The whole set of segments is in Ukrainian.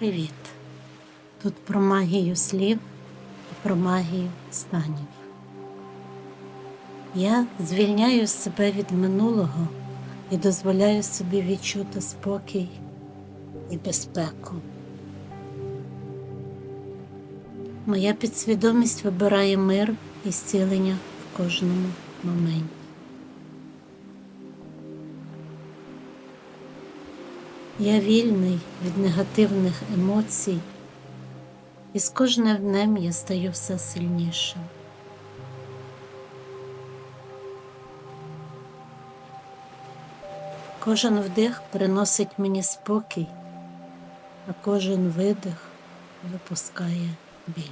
Привіт! Тут про магію слів і про магію станів. Я звільняю себе від минулого і дозволяю собі відчути спокій і безпеку. Моя підсвідомість вибирає мир і зцілення в кожному моменті. Я вільний від негативних емоцій, і з кожним днем я стаю все сильнішим. Кожен вдих приносить мені спокій, а кожен видих випускає біль.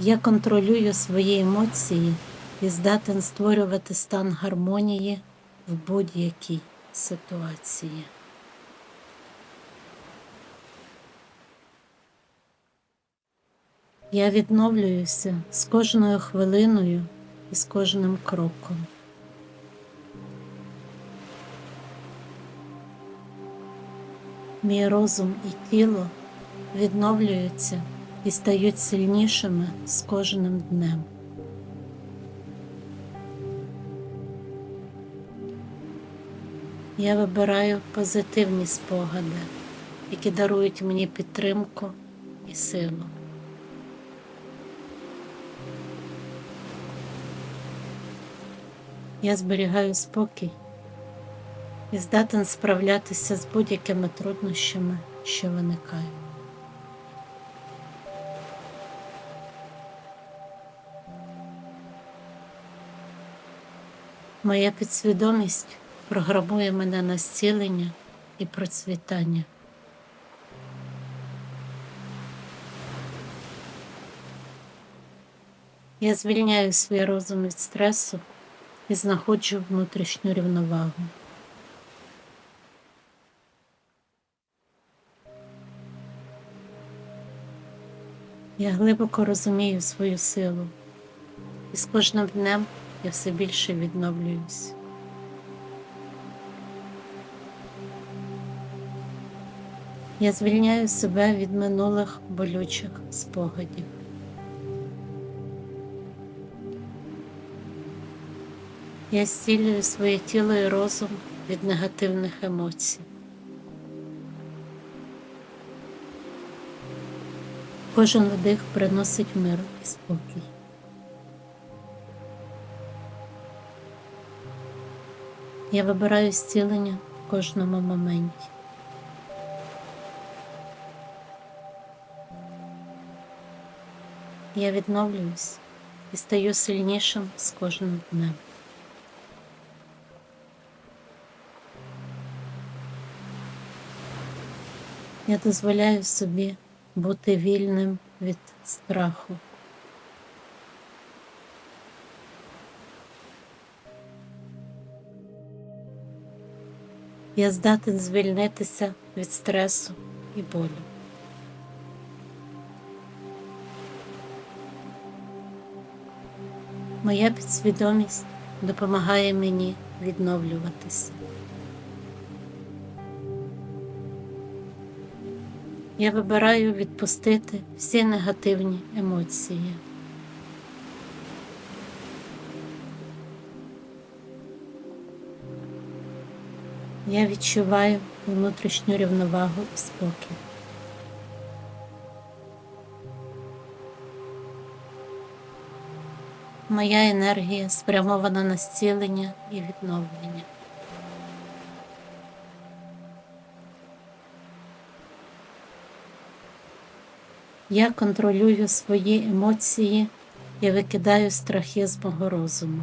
Я контролюю свої емоції і здатен створювати стан гармонії в будь-якій ситуації. Я відновлююся з кожною хвилиною і з кожним кроком. Мій розум і тіло відновлюються і стають сильнішими з кожним днем. Я вибираю позитивні спогади, які дарують мені підтримку і силу. Я зберігаю спокій і здатен справлятися з будь-якими труднощами, що виникають. Моя підсвідомість програмує мене на зцілення і процвітання. Я звільняю свій розум від стресу і знаходжу внутрішню рівновагу. Я глибоко розумію свою силу, і з кожним днем я все більше відновлююсь. Я звільняю себе від минулих болючих спогадів. Я зцілюю своє тіло і розум від негативних емоцій. Кожен вдих приносить мир і спокій. Я вибираю зцілення в кожному моменті. Я відновлююсь і стаю сильнішим з кожним днем. Я дозволяю собі бути вільним від страху. Я здатен звільнитися від стресу і болю. Моя підсвідомість допомагає мені відновлюватися. Я вибираю відпустити всі негативні емоції. Я відчуваю внутрішню рівновагу і спокій. Моя енергія спрямована на зцілення і відновлення. Я контролюю свої емоції і викидаю страхи з мого розуму.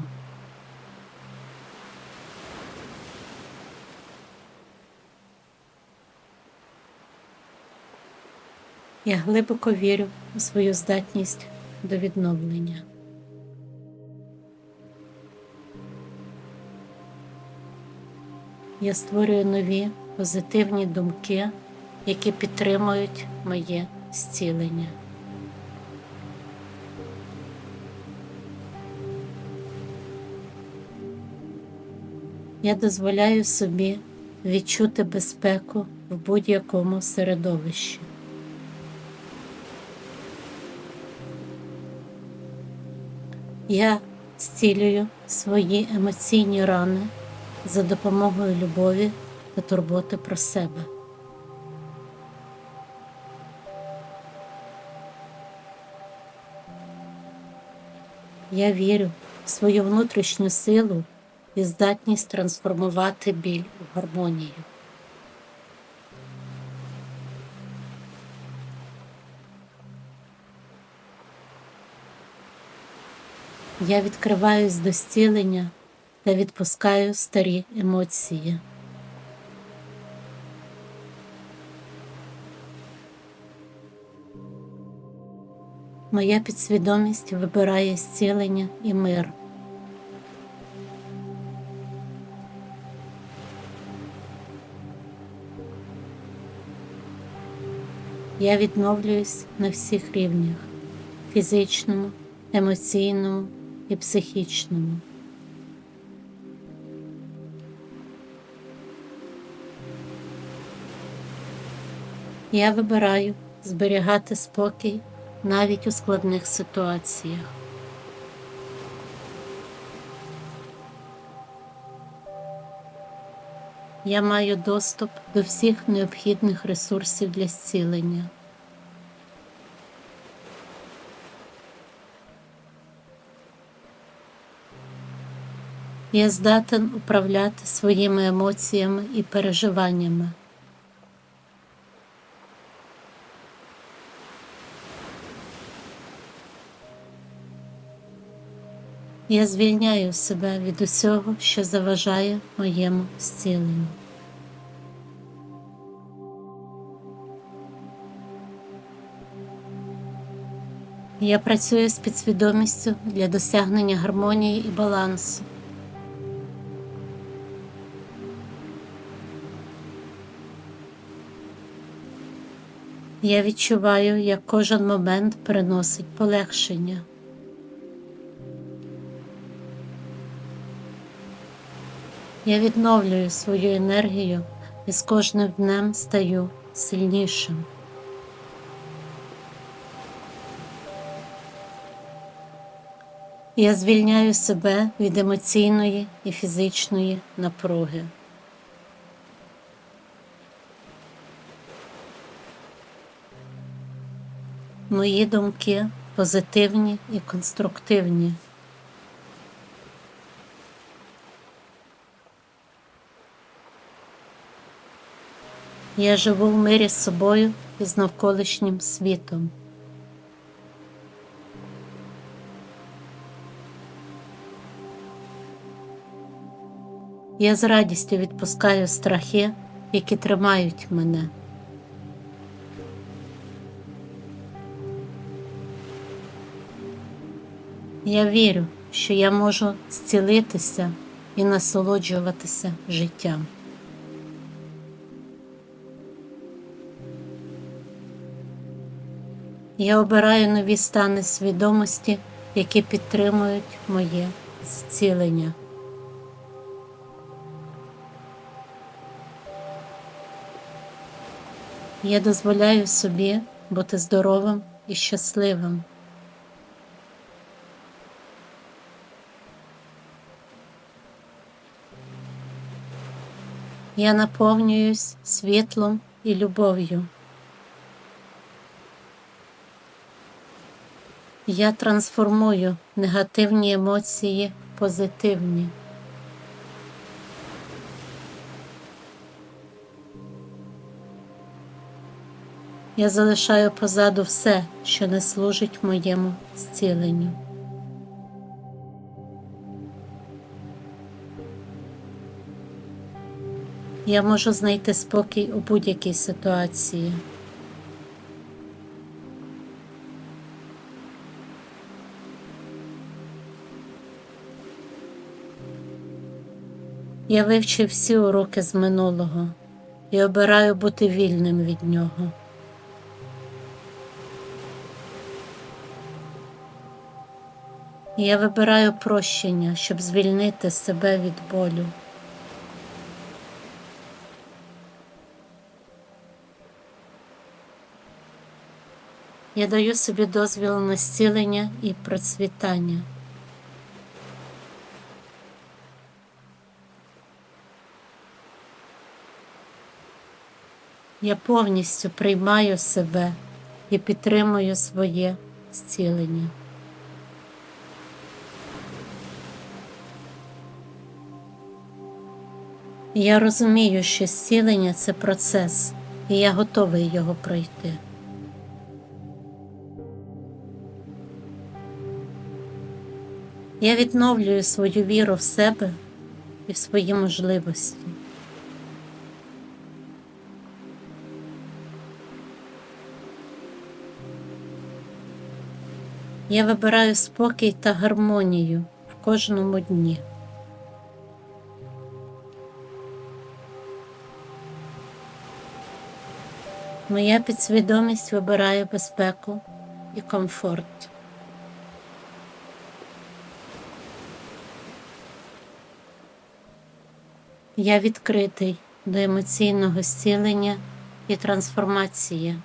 Я глибоко вірю у свою здатність до відновлення. Я створюю нові позитивні думки, які підтримують моє зцілення. Я дозволяю собі відчути безпеку в будь-якому середовищі. Я зцілюю свої емоційні рани за допомогою любові та турботи про себе. Я вірю в свою внутрішню силу і здатність трансформувати біль у гармонію. Я відкриваюсь до зцілення та відпускаю старі емоції. Моя підсвідомість вибирає зцілення і мир. Я відновлююсь на всіх рівнях фізичному, емоційному і психічному. Я вибираю зберігати спокій навіть у складних ситуаціях. Я маю доступ до всіх необхідних ресурсів для зцілення. Я здатен управляти своїми емоціями і переживаннями. Я звільняю себе від усього, що заважає моєму зціленню. Я працюю з підсвідомістю для досягнення гармонії і балансу. Я відчуваю, як кожен момент приносить полегшення. Я відновлюю свою енергію і з кожним днем стаю сильнішим. Я звільняю себе від емоційної і фізичної напруги. Мої думки позитивні і конструктивні. Я живу в мирі з собою і з навколишнім світом. Я з радістю відпускаю страхи, які тримають мене. Я вірю, що я можу зцілитися і насолоджуватися життям. Я обираю нові стани свідомості, які підтримують моє зцілення. Я дозволяю собі бути здоровим і щасливим. Я наповнююсь світлом і любов'ю. Я трансформую негативні емоції в позитивні. Я залишаю позаду все, що не служить моєму зціленню. Я можу знайти спокій у будь-якій ситуації. Я вивчив всі уроки з минулого і обираю бути вільним від нього. Я вибираю прощення, щоб звільнити себе від болю. Я даю собі дозвіл на зцілення і процвітання. Я повністю приймаю себе і підтримую своє зцілення. Я розумію, що зцілення це процес, і я готовий його пройти. Я відновлюю свою віру в себе і в свої можливості. Я вибираю спокій та гармонію в кожному дні. Моя підсвідомість вибирає безпеку і комфорт. Я відкритий до емоційного зцілення і трансформації.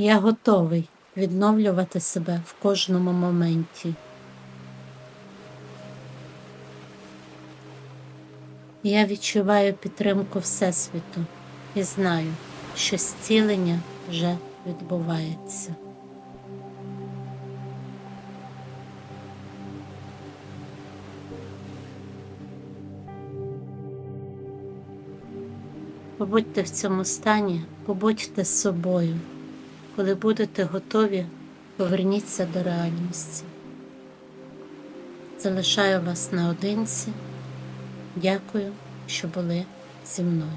Я готовий відновлювати себе в кожному моменті. Я відчуваю підтримку Всесвіту і знаю, що зцілення вже відбувається. Побудьте в цьому стані, побудьте з собою. Коли будете готові, поверніться до реальності. Залишаю вас наодинці. Дякую, що були зі мною.